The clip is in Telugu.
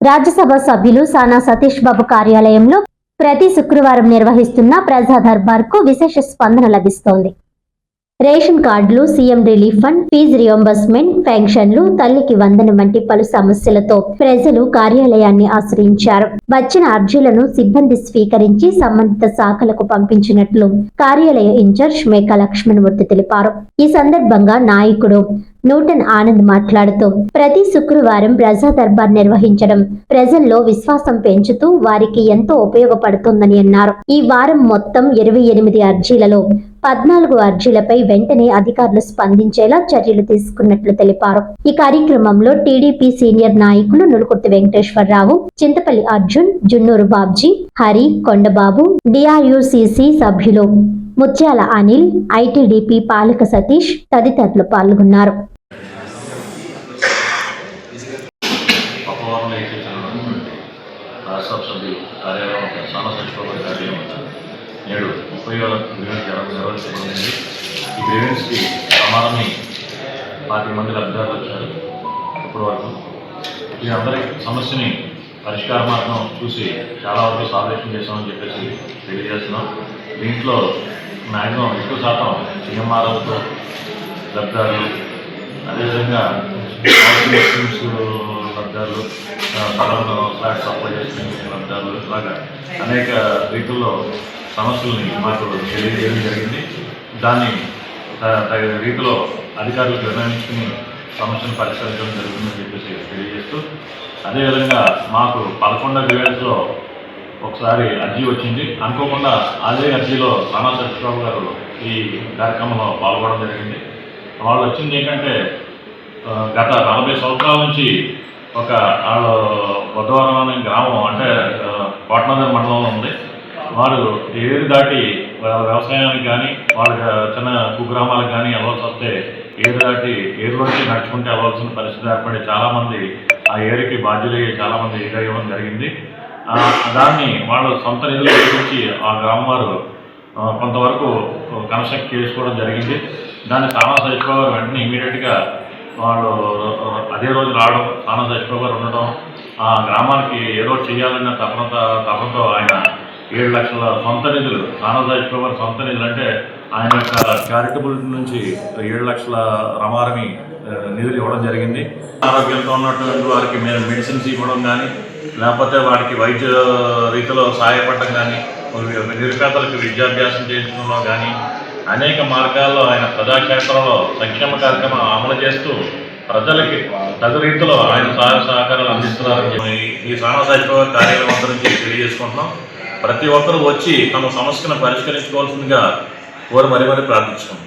రాజ్యసభ సభ్యులు సానా సతీష్ బాబు కార్యాలయంలో ప్రతి శుక్రవారం నిర్వహిస్తున్న ప్రజా దర్బార్కు విశేష స్పందన లభిస్తోంది. రేషన్ కార్డులు CM relief fund fee reimbursement పెన్షన్లు తల్లికి వందనం వంటి పలు సమస్యలతో ప్రజలు కార్యాలయాన్ని ఆశ్రయించారు. వచ్చిన అర్జీలను సిబ్బంది స్వీకరించి సంబంధిత శాఖలకు పంపించినట్లు కార్యాలయ ఇన్ఛార్జ్ మేకా లక్ష్మణమూర్తి తెలిపారు. ఈ సందర్భంగా నాయకుడు నూటన్ ఆనంద్ మాట్లాడుతూ ప్రతి శుక్రవారం ప్రజా దర్బార్ నిర్వహించడం ప్రజల్లో విశ్వాసం పెంచుతూ వారికి ఎంతో ఉపయోగపడుతుందని అన్నారు. ఈ వారం మొత్తం ఇరవై ఎనిమిది అర్జీలలో పద్నాలుగు అర్జీలపై వెంటనే అధికారులు స్పందించేలా చర్యలు తీసుకున్నట్లు తెలిపారు. ఈ కార్యక్రమంలో టీడీపీ సీనియర్ నాయకులు నులుకుర్తి వెంకటేశ్వరరావు చింతపల్లి అర్జున్ జున్నూరు బాబ్జీ హరి కొండబాబు డిఆర్యుసిసి సభ్యులు ముత్యాల అనిల్ ఐటీడీపీ పాలక సతీష్ తదితరులు పాల్గొన్నారు. రాష్ట్ర సభ్యులు కార్యాలయం సానా సచివాలయ కార్యాలయం వద్ద నేడు ముప్పై ఈ గ్రీవెన్స్కి సమానమై పాతిక మంది లబ్ధిదారులు వచ్చారు. ఇప్పటి వరకు ఈ అందరి సమస్యని పరిష్కార మార్గం చూసి చాలా వరకు సాల్వేషన్ చేశామని చెప్పేసి తెలియజేస్తున్నాం. దీంట్లో మ్యాక్సిమం ఎక్కువ శాతం సీఎంఆర్ఓతో లబ్ధిదారులు అదేవిధంగా స్కీమ్స్ లబ్ధాలు సడన్ ఫ్లాట్ సప్లై చేసుకునే లబ్ధాలు ఇలాగా అనేక రీతుల్లో సమస్యల్ని మాకు తెలియజేయడం జరిగింది. దాన్ని త- తగిన రీతిలో అధికారులకు నిర్ణయించుకుని సమస్యను పరిష్కరించడం జరుగుతుందని చెప్పేసి తెలియజేస్తూ అదేవిధంగా మాకు పదకొండవ గ్రేడ్స్లో ఒకసారి అర్జీ వచ్చింది. అనుకోకుండా అదే అర్జీలో రానా సత్యబాబు గారు ఈ కార్యక్రమంలో పాల్గొనడం జరిగింది. వాళ్ళు వచ్చింది ఏంటంటే గత నలభై సంవత్సరాల నుంచి ఒక వాళ్ళు బుధవారం అనే గ్రామం అంటే ఆ, కోటనగర్ మండలంలో ఉంది. వారు ఏరు దాటి వ్యవసాయానికి కానీ వాళ్ళ చిన్న కుగ్రామాలకు కానీ వెళ్ళవలసి వస్తే ఏరు దాటి ఏరులోంచి నడుచుకుంటే వెళ్ళవలసిన పరిస్థితి ఏర్పడి చాలామంది ఆ ఏరుకి బాధ్యులయ్యి చాలామంది ఎదురయ్యడం జరిగింది. దాన్ని వాళ్ళు సొంత నిధులు ఉపయోగించి ఆ గ్రామం వారు కొంతవరకు కన్స్ట్రక్ట్ చేసుకోవడం జరిగింది. దాన్ని సానా సచివ గారు వెంటనే ఇమీడియట్గా వాళ్ళు అదే రోజు రావడం సానా సచివ గారు ఉండడం ఆ గ్రామానికి ఏదో చేయాలన్న తపనత తపనతో ఆయన ఏడు లక్షల సొంత నిధులు సానా సచివ సొంత నిధులు అంటే ఆయన యొక్క చారిటబుల్ నుంచి ఏడు లక్షల రమారమి నిధులు ఇవ్వడం జరిగింది. ఆరోగ్యంతో ఉన్నటువంటి వారికి మేము మెడిసిన్స్ ఇవ్వడం కానీ లేకపోతే వారికి వైద్య రీతిలో సహాయపడడం కానీ నిరుపేదలకు విద్యాభ్యాసం చేయించడంలో కానీ అనేక మార్గాల్లో ఆయన ప్రజాక్షేత్రంలో సంక్షేమ కార్యక్రమం అమలు చేస్తూ ప్రజలకి తగు రీతిలో ఆయన సహాయ సహకారాలు అందిస్తున్నారని చెప్పి ఈ సామాజిక సచివ కార్యాలయం అందరి నుంచి తెలియజేసుకుంటున్నాం. ప్రతి ఒక్కరూ వచ్చి తమ సమస్యను పరిష్కరించుకోవాల్సిందిగా కోరి మరి మరి ప్రార్థించుకుంటున్నాం.